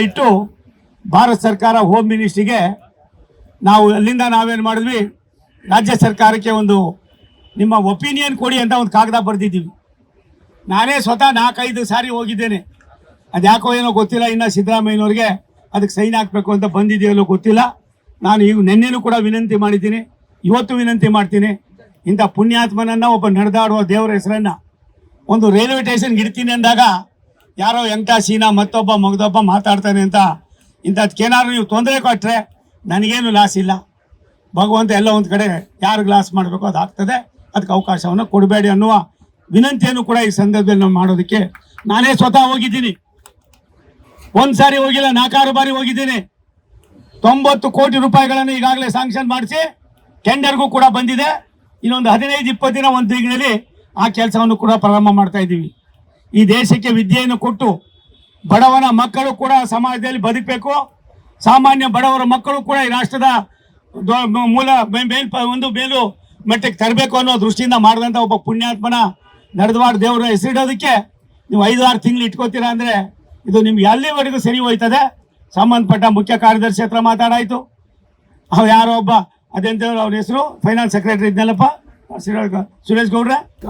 ಇಟ್ಟು ಭಾರತ ಸರ್ಕಾರ ಹೋಮ್ ಮಿನಿಸ್ಟ್ರಿಗೆ ನಾವು ಅಲ್ಲಿಂದ ನಾವೇನು ಮಾಡಿದ್ವಿ? ರಾಜ್ಯ ಸರ್ಕಾರಕ್ಕೆ ಒಂದು ನಿಮ್ಮ ಒಪಿನಿಯನ್ ಕೊಡಿ ಅಂತ ಒಂದು ಕಾಗದ ಬರೆದಿದ್ದೀವಿ. ನಾನೇ ಸ್ವತಃ ನಾಲ್ಕೈದು ಸಾರಿ ಹೋಗಿದ್ದೇನೆ. ಅದು ಯಾಕೋ ಏನೋ ಗೊತ್ತಿಲ್ಲ, ಇನ್ನು ಸಿದ್ದರಾಮಯ್ಯನವ್ರಿಗೆ ಅದಕ್ಕೆ ಸೈನ್ ಹಾಕಬೇಕು ಅಂತ ಬಂದಿದೆಯಲ್ಲೋ ಗೊತ್ತಿಲ್ಲ. ನಾನು ಈಗ ನಿನ್ನೆನೂ ಕೂಡ ವಿನಂತಿ ಮಾಡಿದ್ದೀನಿ. ಇವತ್ತು ವಿನಂತಿ ಮಾಡ್ತೀನಿ. ಇಂಥ ಪುಣ್ಯಾತ್ಮನನ್ನು ಒಬ್ಬ ನಡೆದಾಡುವ ದೇವರ ಹೆಸರನ್ನು ಒಂದು ರೈಲ್ವೆ ಸ್ಟೇಷನ್ಗೆ ಇಡ್ತೀನಿ ಅಂದಾಗ ಯಾರೋ ಎಂಟ ಸೀನಾ, ಮತ್ತೊಬ್ಬ, ಮಗದೊಬ್ಬ ಮಾತಾಡ್ತಾನೆ ಅಂತ ಇಂಥದ್ಕೇನಾದ್ರು ನೀವು ತೊಂದರೆ ಕೊಟ್ಟರೆ ನನಗೇನು ಲಾಸ್ ಇಲ್ಲ. ಭಗವಂತ ಎಲ್ಲ ಒಂದು ಕಡೆ ಯಾರು ಲಾಸ್ ಮಾಡಬೇಕು ಅದು ಆಗ್ತದೆ. ಅದಕ್ಕೆ ಅವಕಾಶವನ್ನು ಕೊಡಬೇಡಿ ಅನ್ನುವ ವಿನಂತಿಯನ್ನು ಕೂಡ ಈ ಸಂದರ್ಭದಲ್ಲಿ ನಾವು ಮಾಡೋದಕ್ಕೆ ನಾನೇ ಸ್ವತಃ ಹೋಗಿದ್ದೀನಿ. ಒಂದು ಸಾರಿ ಹೋಗಿಲ್ಲ, ನಾಲ್ಕಾರು ಬಾರಿ ಹೋಗಿದ್ದೀನಿ. ತೊಂಬತ್ತು ಕೋಟಿ ರೂಪಾಯಿಗಳನ್ನು ಈಗಾಗಲೇ ಸ್ಯಾಂಕ್ಷನ್ ಮಾಡಿಸಿ ಟೆಂಡರ್ಗೂ ಕೂಡ ಬಂದಿದೆ. ಇನ್ನೊಂದು ಹದಿನೈದು, ಇಪ್ಪತ್ತು ದಿನ, ಒಂದು ತಿಂಗಳಲ್ಲಿ ಆ ಕೆಲಸವನ್ನು ಕೂಡ ಪ್ರಾರಂಭ ಮಾಡ್ತಾ ಇದ್ದೀವಿ. ಈ ದೇಶಕ್ಕೆ ವಿದ್ಯೆಯನ್ನು ಕೊಟ್ಟು ಬಡವನ ಮಕ್ಕಳು ಕೂಡ ಸಮಾಜದಲ್ಲಿ ಬದುಕಬೇಕು. ಸಾಮಾನ್ಯ ಬಡವರ ಮಕ್ಕಳು ಕೂಡ ಈ ರಾಷ್ಟ್ರದ ಮೂಲ ಮೇಲ್ ಒಂದು ಮೇಲು ಮಟ್ಟಕ್ಕೆ ತರಬೇಕು ಅನ್ನೋ ದೃಷ್ಟಿಯಿಂದ ಮಾಡಿದಂಥ ಒಬ್ಬ ಪುಣ್ಯಾತ್ಮನ ನಡೆದವಾಡ ದೇವರ ಹೆಸರಿಡೋದಕ್ಕೆ ನೀವು ಐದು ಆರು ತಿಂಗಳು ಇಟ್ಕೋತೀರಾ ಅಂದರೆ ಇದು ನಿಮ್ಗೆ ಎಲ್ಲಿವರೆಗೂ ಸರಿ ಹೋಯ್ತದೆ. ಸಂಬಂಧಪಟ್ಟ ಮುಖ್ಯ ಕಾರ್ಯದರ್ಶಿ ಹತ್ರ ಮಾತಾಡಾಯಿತು. ಅವ್ರು ಯಾರೋ ಒಬ್ಬ ಅದೆಂತ ಅವ್ರ ಹೆಸರು? Finance secretary ಇದ್ನಲ್ಲಪ್ಪ. ಸುರೇಶ್- ಗೌಡ್ರೆ?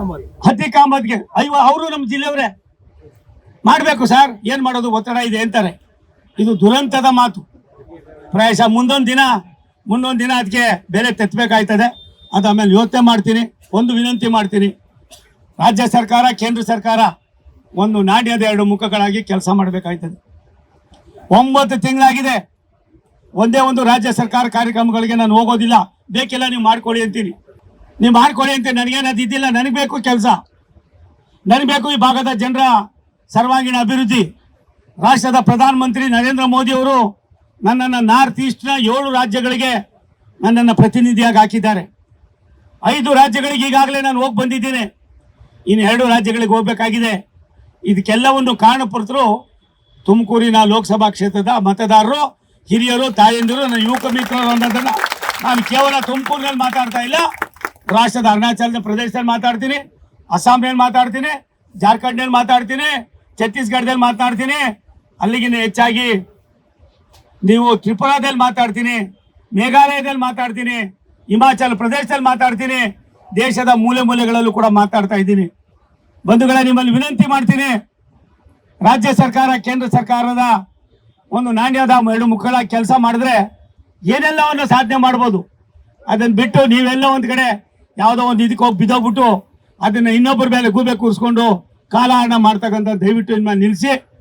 ಹತ್ತಿ ಕಾಮತ್ಗೆ. ಅಯ್ಯೋ ಅವರು ನಮ್ಮ ಜಿಲ್ಲೆಯವರೇ. ಮಾಡಬೇಕು ಸರ್ ಏನು ಮಾಡೋದು ಒತ್ತಡ ಇದೆ ಅಂತಾರೆ. ಇದು ದುರಂತದ ಮಾತು. ಪ್ರಾಯಶಃ ಮುಂದೊಂದು ದಿನ ಮುಂದೊಂದು ದಿನ ಅದಕ್ಕೆ ಬೇರೆ ತೆತ್ತಬೇಕಾಯ್ತದೆ ಅದು ಆಮೇಲೆ ಯೋಚನೆ ಮಾಡ್ತೀನಿ ಒಂದು ವಿನಂತಿ ಮಾಡ್ತೀನಿ. ರಾಜ್ಯ ಸರ್ಕಾರ ಕೇಂದ್ರ ಸರ್ಕಾರ ಒಂದು ನಾಣ್ಯದ ಎರಡು ಮುಖಗಳಾಗಿ ಕೆಲಸ ಮಾಡಬೇಕಾಯ್ತದೆ. ಒಂಬತ್ತು ತಿಂಗಳಾಗಿದೆ. ಒಂದೇ ಒಂದು ರಾಜ್ಯ ಸರ್ಕಾರ ಕಾರ್ಯಕ್ರಮಗಳಿಗೆ ನಾನು ಹೋಗೋದಿಲ್ಲ. ಬೇಕಿಲ್ಲ ನೀವು ಮಾಡ್ಕೊಳ್ಳಿ ಅಂತೀನಿ. ನೀವು ಮಾಡ್ಕೊಳ್ಳಿ ಅಂತ ನನಗೇನು ಇದ್ದಿಲ್ಲ ನನಗೆ ಬೇಕು ಕೆಲಸ. ನನಗೆ ಬೇಕು ಈ ಭಾಗದ ಜನರ ಸರ್ವಾಂಗೀಣ ಅಭಿವೃದ್ಧಿ. ರಾಷ್ಟ್ರದ ಪ್ರಧಾನಮಂತ್ರಿ ನರೇಂದ್ರ ಮೋದಿ ಅವರು ನನ್ನನ್ನು ನಾರ್ತ್ ಈಸ್ಟ್ನ ಏಳು ರಾಜ್ಯಗಳಿಗೆ ನನ್ನನ್ನು ಪ್ರತಿನಿಧಿಯಾಗಿ ಹಾಕಿದ್ದಾರೆ. ಐದು ರಾಜ್ಯಗಳಿಗೆ ಈಗಾಗಲೇ ನಾನು ಹೋಗಿ ಬಂದಿದ್ದೇನೆ. ಇನ್ನು ಎರಡು ರಾಜ್ಯಗಳಿಗೆ ಹೋಗಬೇಕಾಗಿದೆ. ಇದಕ್ಕೆಲ್ಲವನ್ನು ಕಾರಣಪುರ್ತರು ತುಮಕೂರಿನ ಲೋಕಸಭಾ ಕ್ಷೇತ್ರದ ಮತದಾರರು, ಹಿರಿಯರು, ತಾಯಂದಿರು, ನನ್ನ ಯುವಕ ಮಿತ್ರರು ಅನ್ನೋದನ್ನು ನಾನು ಕೇವಲ ತುಮಕೂರಿನಲ್ಲಿ ಮಾತಾಡ್ತಾ ಇಲ್ಲ. ರಾಷ್ಟ್ರದ ಅರುಣಾಚಲ ಪ್ರದೇಶದಲ್ಲಿ ಮಾತಾಡ್ತೀನಿ ಅಸ್ಸಾಂನಲ್ಲಿ ಮಾತಾಡ್ತೀನಿ ಜಾರ್ಖಂಡ್ನಲ್ಲಿ ಮಾತಾಡ್ತೀನಿ, ಛತ್ತೀಸ್ಗಢದಲ್ಲಿ ಮಾತಾಡ್ತೀನಿ. ಅಲ್ಲಿಗಿಂತ ಹೆಚ್ಚಾಗಿ ನೀವು ತ್ರಿಪುರಾದಲ್ಲಿ ಮಾತಾಡ್ತೀನಿ, ಮೇಘಾಲಯದಲ್ಲಿ ಮಾತಾಡ್ತೀನಿ, ಹಿಮಾಚಲ ಪ್ರದೇಶದಲ್ಲಿ ಮಾತಾಡ್ತೀನಿ, ದೇಶದ ಮೂಲೆ ಮೂಲೆಗಳಲ್ಲೂ ಕೂಡ ಮಾತಾಡ್ತಾ ಇದ್ದೀನಿ. ಬಂಧುಗಳ, ನಿಮ್ಮಲ್ಲಿ ವಿನಂತಿ ಮಾಡ್ತೀನಿ, ರಾಜ್ಯ ಸರ್ಕಾರ, ಕೇಂದ್ರ ಸರ್ಕಾರದ ಒಂದು ನಾಣ್ಯದ ಎರಡು ಮುಖಗಳ ಕೆಲಸ ಮಾಡಿದ್ರೆ ಏನೆಲ್ಲವನ್ನು ಸಾಧನೆ ಮಾಡ್ಬೋದು. ಅದನ್ನು ಬಿಟ್ಟು ನೀವೆಲ್ಲ ಒಂದು ಕಡೆ ಯಾವುದೋ ಒಂದು ಇದಕ್ಕೆ ಹೋಗಿ ಬಿದ್ದೋಗ್ಬಿಟ್ಟು, ಅದನ್ನು ಇನ್ನೊಬ್ಬರ ಮೇಲೆ ಗೂಬೆ ಕೂರಿಸ್ಕೊಂಡು ಕಾಲಹರಣ ಮಾಡ್ತಕ್ಕಂಥ ದಯವಿಟ್ಟು ಇನ್ಮೇಲೆ ನಿಲ್ಲಿಸಿ